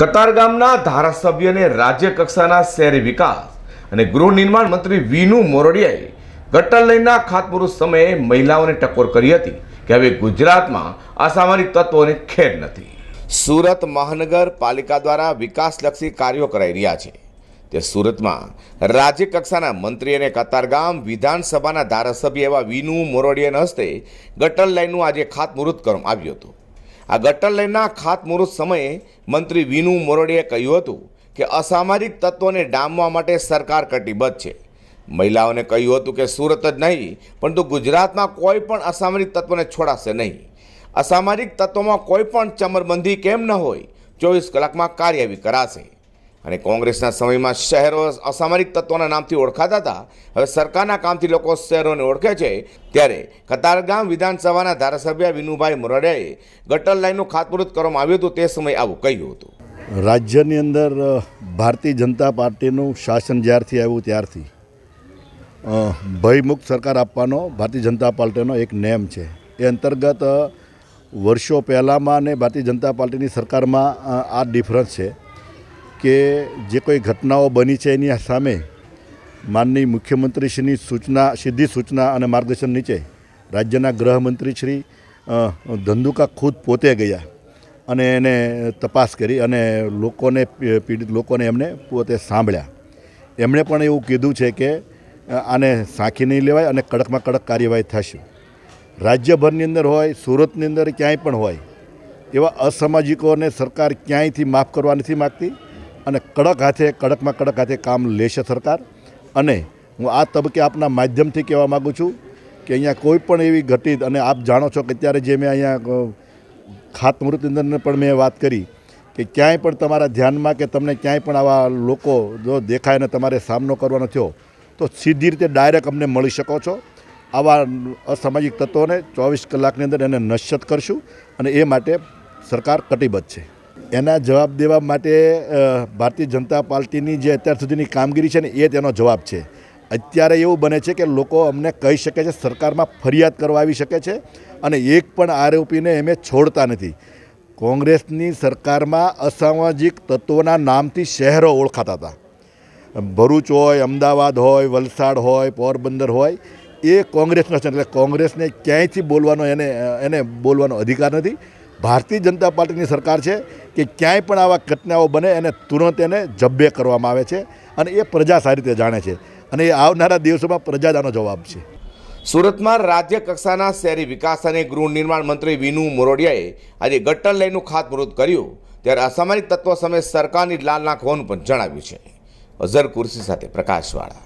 કતારગામના ધારાસભ્યને રાજ્ય કક્ષાના શહેરી વિકાસ અને ગૃહ નિર્માણ મંત્રી વિનુ મોરડિયાએ ગટર લાઇનના ખાતમુહૂર્ત સમયે મહિલાઓને ટકોર કરી હતી કે હવે ગુજરાતમાં અસામાજિક તત્વોને ખેર નથી. સુરત મહાનગરપાલિકા દ્વારા વિકાસલક્ષી કાર્યો કરાઈ રહ્યા છે. તે સુરતમાં રાજ્ય કક્ષાના મંત્રી અને કતારગામ વિધાનસભાના ધારાસભ્ય એવા વિનુ મોરડિયાના હસ્તે ગટર લાઇનનું આજે ખાતમુહૂર્ત કરવામાં આવ્યું હતું. આ ગટર લાઇનના ખાતમુહૂર્ત સમયે મંત્રી વિનુ મોરડીએ કહ્યું હતું કે અસામાજિક તત્વોને ડામવા માટે સરકાર કટિબદ્ધ છે. મહિલાઓને કહ્યું હતું કે સુરત જ નહીં, પરંતુ ગુજરાતમાં કોઈ પણ અસામાજિક તત્વોને છોડાશે નહીં. અસામાજિક તત્વોમાં કોઈ પણ ચમરબંધી કેમ ન હોય, ચોવીસ કલાકમાં કાર્યવાહી કરાશે. અને કોંગ્રેસના સમયમાં શહેરો અસામરિક તત્વોના નામથી ઓળખાતા હતા. હવે સરકારના કામથી લોકો શહેરોને ઓળખે છે. ત્યારે કતારગામ વિધાનસભાના ધારાસભ્ય વિનુભાઈ મોરડિયાએ ગટર લાઇનનું ખાતમુહૂર્ત કરવામાં આવ્યું હતું. તે સમયે આવું કહ્યું હતું. રાજ્યની અંદર ભારતીય જનતા પાર્ટીનું શાસન જ્યારથી આવ્યું ત્યારથી ભયમુક્ત સરકાર આપવાનો ભારતીય જનતા પાર્ટીનો એક નેમ છે. એ અંતર્ગત વર્ષો પહેલાંમાં અને ભારતીય જનતા પાર્ટીની સરકારમાં આ ડિફરન્સ છે. કે જે કોઈ ઘટનાઓ બની છે એની સામે માનનીય મુખ્યમંત્રીશ્રીની સૂચના, સીધી સૂચના અને માર્ગદર્શન નીચે રાજ્યના ગૃહમંત્રી શ્રી ધંધુકા ખુદ પોતે ગયા અને એને તપાસ કરી અને લોકોને, પીડિત લોકોને એમને પોતે સાંભળ્યા. એમણે પણ એવું કીધું છે કે આને સાંખી નહીં લેવાય અને કડકમાં કડક કાર્યવાહી થશે. રાજ્યભરની અંદર હોય, સુરતની અંદર ક્યાંય પણ હોય, એવા અસામાજિકોને સરકાર ક્યાંયથી માફ કરવા નથી માગતી? અને કડક હાથે, કડકમાં કડક હાથે કામ લેશે સરકાર. અને હું આ તબક્કે આપના માધ્યમથી કહેવા માગું છું કે અહીંયા કોઈ પણ એવી ઘટિત, અને આપ જાણો છો કે અત્યારે જે મેં અહીંયા ખાતમુહૂર્તની પણ મેં વાત કરી, કે ક્યાંય પણ તમારા ધ્યાનમાં કે તમને ક્યાંય પણ આવા લોકો જો દેખાય અને તમારે સામનો કરવાનો થયો, તો સીધી રીતે ડાયરેક્ટ અમને મળી શકો છો. આવા અસામાજિક તત્વોને ચોવીસ કલાકની અંદર એને નશ્યત કરશું અને એ માટે સરકાર કટિબદ્ધ છે. એના જવાબ દેવા માટે ભારતીય જનતા પાર્ટીની જે અત્યાર સુધીની કામગીરી છે ને, એ તેનો જવાબ છે. અત્યારે એવું બને છે કે લોકો અમને કહી શકે છે, સરકારમાં ફરિયાદ કરવા આવી શકે છે અને એક પણ આરોપીને એમે છોડતા નથી. કોંગ્રેસની સરકારમાં અસામાજિક તત્વોના નામથી શહેરો ઓળખાતા હતા. ભરૂચ હોય, અમદાવાદ હોય, વલસાડ હોય, પોરબંદર હોય, એ કોંગ્રેસનો છે. એટલે કોંગ્રેસને ક્યાંયથી બોલવાનો એને એને બોલવાનો અધિકાર નથી. ભારતીય જનતા પાર્ટીની સરકાર છે કે ક્યાંય પણ આવા ઘટનાઓ બને એને તુરંત એને જબ્બે કરવામાં આવે છે અને એ પ્રજા સારી રીતે જાણે છે. અને એ આવનારા દિવસોમાં પ્રજા આનો જવાબ છે. સુરતમાં રાજ્ય કક્ષાના શહેરી વિકાસ અને ગૃહ નિર્માણ મંત્રી વિનુ મોરડિયાએ આજે ગટર લઈનું ખાતમુહૂર્ત કર્યું. ત્યારે અસામરિક તત્વો સામે સરકારની લાલ નાખ હોવાનું પણ જણાવ્યું છે. અઝર કુર્સી સાથે પ્રકાશવાળા.